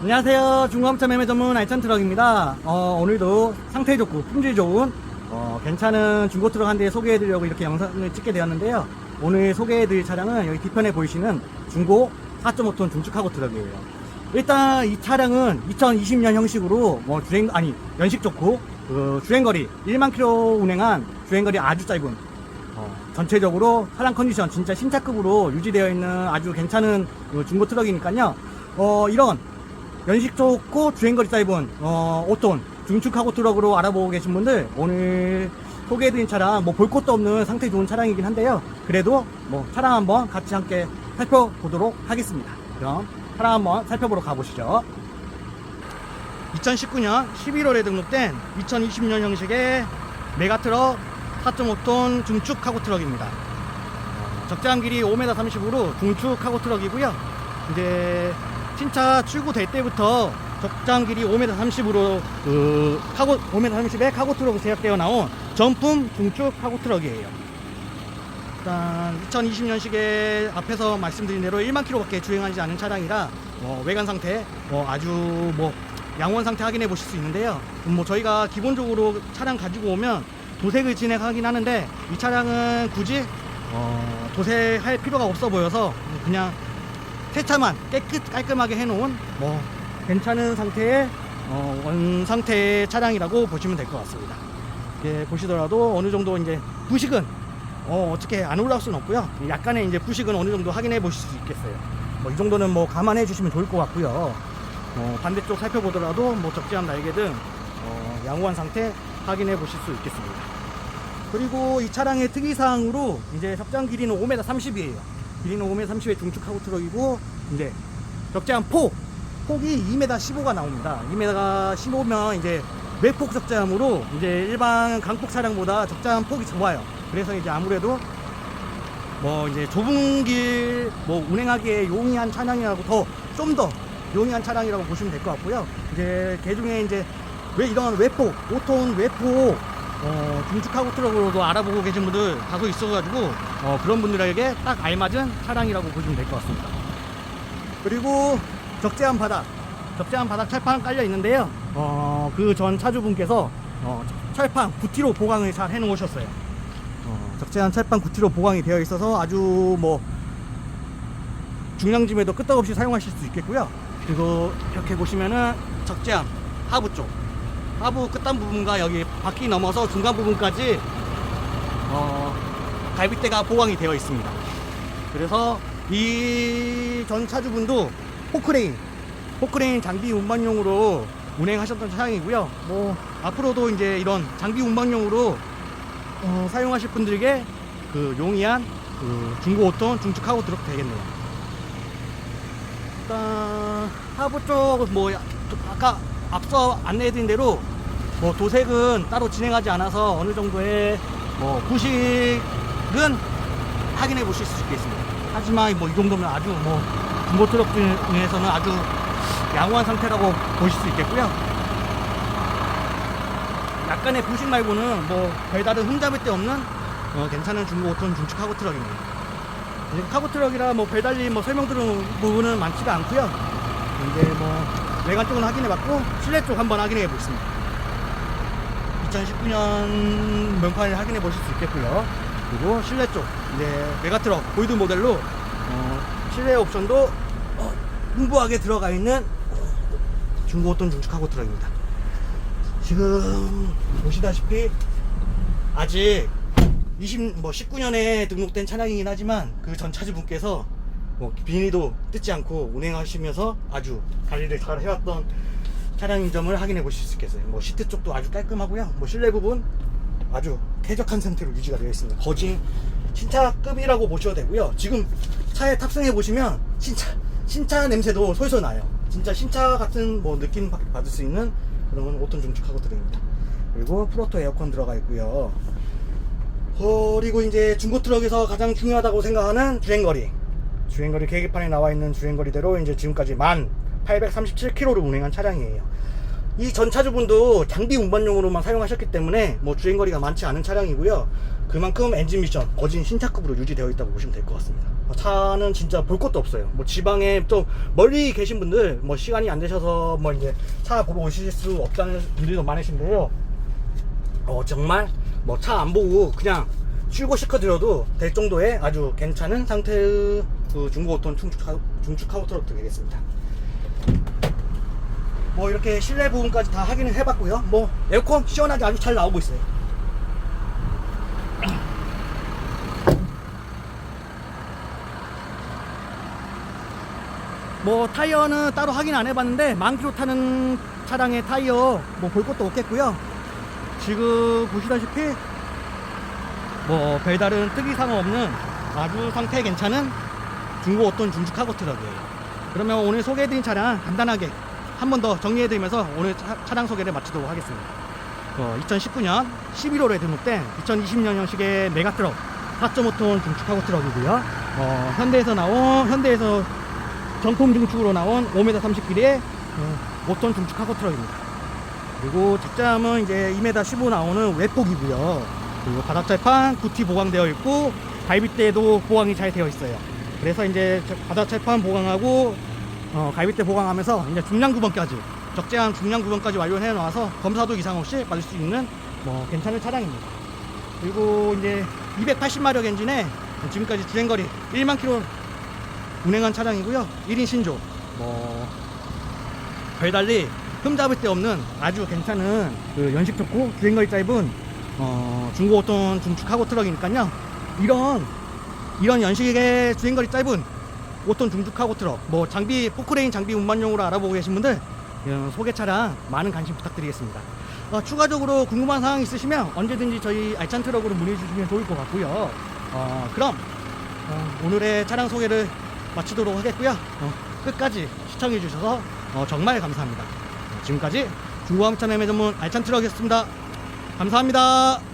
안녕하세요. 중고함차 매매 전문 알찬 트럭입니다. 어, 오늘도 상태 좋고 품질 좋은 어, 괜찮은 중고 트럭 한 대 소개해드리려고 이렇게 영상을 찍게 되었는데요. 오늘 소개해드릴 차량은 여기 뒤편에 보이시는 중고 4.5톤 중축하고 트럭이에요. 일단 이 차량은 2020년 형식으로 뭐 주행 아니 연식 좋고 그 주행거리 1만 킬로 운행한 주행거리 아주 짧은 어, 전체적으로 차량 컨디션 진짜 신차급으로 유지되어 있는 아주 괜찮은 그 중고 트럭이니까요. 어, 이런 연식 좋고 주행거리 짧은 어, 5톤 중축하고 트럭으로 알아보고 계신 분들 오늘 소개해드린 차량 뭐 볼 것도 없는 상태 좋은 차량이긴 한데요. 그래도 뭐 차량 한번 같이 함께 살펴보도록 하겠습니다. 그럼 차량 한번 살펴보러 가보시죠. 2019년 11월에 등록된 2020년 형식의 메가트럭 4.5톤 중축 카고 트럭입니다. 어, 적재함 길이 5m 30으로 중축 카고 트럭이고요. 이제 신차 출고될 때부터 적장 길이 5m 30으로 그 카고 5m 30에 카고 트럭이 제작되어 나온 전품 중축 카고 트럭이에요. 일단 2020년식에 앞에서 말씀드린 대로 1만 킬로밖에 주행하지 않은 차량이라 어, 외관 상태 어, 아주 뭐 양원 상태 확인해 보실 수 있는데요. 음, 뭐 저희가 기본적으로 차량 가지고 오면 도색을 진행하긴 하는데 이 차량은 굳이 어, 도색할 필요가 없어 보여서 그냥 세차만 깨끗 깔끔하게 해놓은 뭐 괜찮은 상태의 어, 원 상태의 차량이라고 보시면 될 것 같습니다. 이렇게 보시더라도 어느 정도 이제 부식은 어, 어떻게 안 올라올 수는 없고요. 약간의 이제 부식은 어느 정도 확인해 보실 수 있겠어요. 뭐 이 정도는 뭐 감안해 주시면 좋을 것 같고요. 어, 반대쪽 살펴보더라도 뭐 적재한 날개 등 어, 양호한 상태 확인해 보실 수 있겠습니다. 그리고 이 차량의 특이사항으로 이제 적장 길이는 5m 30이에요. 길이는 5m 30의 중축 하고 트럭이고 이제 적재한 폭 폭이 2m 15가 나옵니다. 2m 15면 이제 외폭 적재함으로 이제 일반 강폭 차량보다 적재한 폭이 좁아요. 그래서 이제 아무래도 뭐 이제 좁은 길 뭐 운행하기에 용이한 차량이라고 더 좀 더 용이한 차량이라고 보시면 될 것 같고요. 이제 개 중에 이제 왜 이런 외폭 5톤 외폭 어, 중축하고 트럭으로도 알아보고 계신 분들 다소 있어가지고 어, 그런 분들에게 딱 알맞은 차량이라고 보시면 될 것 같습니다. 그리고 적재한 바닥, 적재한 바닥 철판 깔려 있는데요. 어, 그 전 차주분께서 어, 철판 구티로 보강을 잘 해놓으셨어요. 어, 적재한 철판 구티로 보강이 되어 있어서 아주 뭐 중량짐에도 끄떡없이 사용하실 수 있겠고요. 그리고 이렇게 보시면은 적재함 하부 쪽 하부 끝단 부분과 여기 바퀴 넘어서 중간 부분까지 어, 갈빗대가 보강이 되어 있습니다. 그래서 이 전 차주분도 포크레인, 포크레인 장비 운반용으로 운행하셨던 차량이고요. 뭐 앞으로도 이제 이런 장비 운반용으로 어, 사용하실 분들에게 그 용이한 그 중고 5톤 중축하고 들어도 되겠네요. 일단 하부 쪽 뭐 아까 앞서 안내해드린 대로 뭐 도색은 따로 진행하지 않아서 어느 정도의 뭐 부식은 확인해 보실 수 있겠습니다. 하지만 뭐 이 정도면 아주 뭐 중고 트럭 중에서는 아주 양호한 상태라고 보실 수 있겠고요. 약간의 부식 말고는 뭐 별다른 흠잡을 데 없는 어, 괜찮은 중고 5톤 중축 카고 트럭입니다. 카고 트럭이라 뭐 별달리 뭐 설명드리는 부분은 많지가 않고요. 이제 뭐 외관 쪽은 확인해봤고 실내 쪽 한번 확인해 보겠습니다. 2019년 명판을 확인해 보실 수 있겠고요. 그리고 실내 쪽 이제 메가트럭 골드 모델로 어, 실내 옵션도 어, 풍부하게 들어가 있는 중고 5톤 중축하고 트럭입니다. 지금 보시다시피 아직 20, 뭐 19년에 등록된 차량이긴 하지만 그 전 차주분께서 뭐 비닐도 뜯지 않고 운행하시면서 아주 관리를 잘 해왔던 차량인 점을 확인해 보실 수 있겠어요. 뭐 시트 쪽도 아주 깔끔하고요. 뭐 실내 부분 아주 쾌적한 상태로 유지가 되어 있습니다. 거진 신차급이라고 보셔도 되고요. 지금 차에 탑승해 보시면 신차 신차 냄새도 솔솔 나요. 진짜 신차 같은 뭐 느낌 받- 받을 수 있는 그런 5톤 중축하고 드립니다. 그리고 프로토 에어컨 들어가 있고요. 어, 그리고 이제 중고 트럭에서 가장 중요하다고 생각하는 주행거리. 주행거리 계기판에 나와 있는 주행거리대로 이제 지금까지 만 837km를 운행한 차량이에요. 이 전 차주분도 장비 운반용으로만 사용하셨기 때문에 뭐 주행거리가 많지 않은 차량이고요. 그만큼 엔진 미션 거진 신차급으로 유지되어 있다고 보시면 될 것 같습니다. 어, 차는 진짜 볼 것도 없어요. 뭐 지방에 또 멀리 계신 분들 뭐 시간이 안 되셔서 뭐 이제 차 보러 오실 수 없다는 분들도 많으신데요. 어 정말 뭐 차 안 보고 그냥 출고 시켜드려도 될 정도의 아주 괜찮은 상태의 그 중고 5톤 중축, 카- 중축 카고 트럭 되겠습니다. 뭐 이렇게 실내 부분까지 다 확인을 해봤고요. 뭐 에어컨 시원하게 아주 잘 나오고 있어요. 뭐 타이어는 따로 확인 안 해봤는데 만 킬로 타는 차량의 타이어 뭐 볼 것도 없겠고요. 지금 보시다시피 뭐 별다른 특이사항 없는 아주 상태 괜찮은 중고 어떤 중축 카고 트럭이에요. 그러면 오늘 소개해드린 차량 간단하게 한 번 더 정리해드리면서 오늘 차, 차량 소개를 마치도록 하겠습니다. 어, 2019년 11월에 등록된 2020년형식의 메가트럭 4.5톤 중축 카고 트럭이고요. 어, 현대에서 나온 현대에서 정품 중축으로 나온 5m 30 길이의 어, 5톤 중축 카고 트럭입니다. 그리고 적장은 이제 2m 15 나오는 웹폭이고요. 그리고 바닥 철판 구티 보강되어 있고 갈빗대도 보강이 잘 되어 있어요. 그래서 이제 저 바닥 철판 보강하고 어, 갈빗대 보강하면서 이제 중량 구번까지 적재한 중량 구번까지 완료해 놔서 검사도 이상 없이 받을 수 있는 뭐 괜찮은 차량입니다. 그리고 이제 280마력 엔진에 지금까지 주행거리 1만 킬로 운행한 차량이고요. 1인 신조. 뭐 별달리 흠잡을 데 없는 아주 괜찮은 그 연식 좋고 주행거리 짧은 어, 중고 5톤 중축 카고 트럭이니까요. 이런 이런 연식의 주행거리 짧은 5톤 중축 카고 트럭 뭐 장비 포크레인 장비 운반용으로 알아보고 계신 분들 어, 소개 차량 많은 관심 부탁드리겠습니다. 어, 추가적으로 궁금한 사항 있으시면 언제든지 저희 알찬 트럭으로 문의 주시면 좋을 것 같고요. 어, 그럼 어, 오늘의 차량 소개를 마치도록 하겠고요. 어, 끝까지 시청해 주셔서 어, 정말 감사합니다. 지금까지 중고함차 매매 전문 알찬 트럭이었습니다. 감사합니다.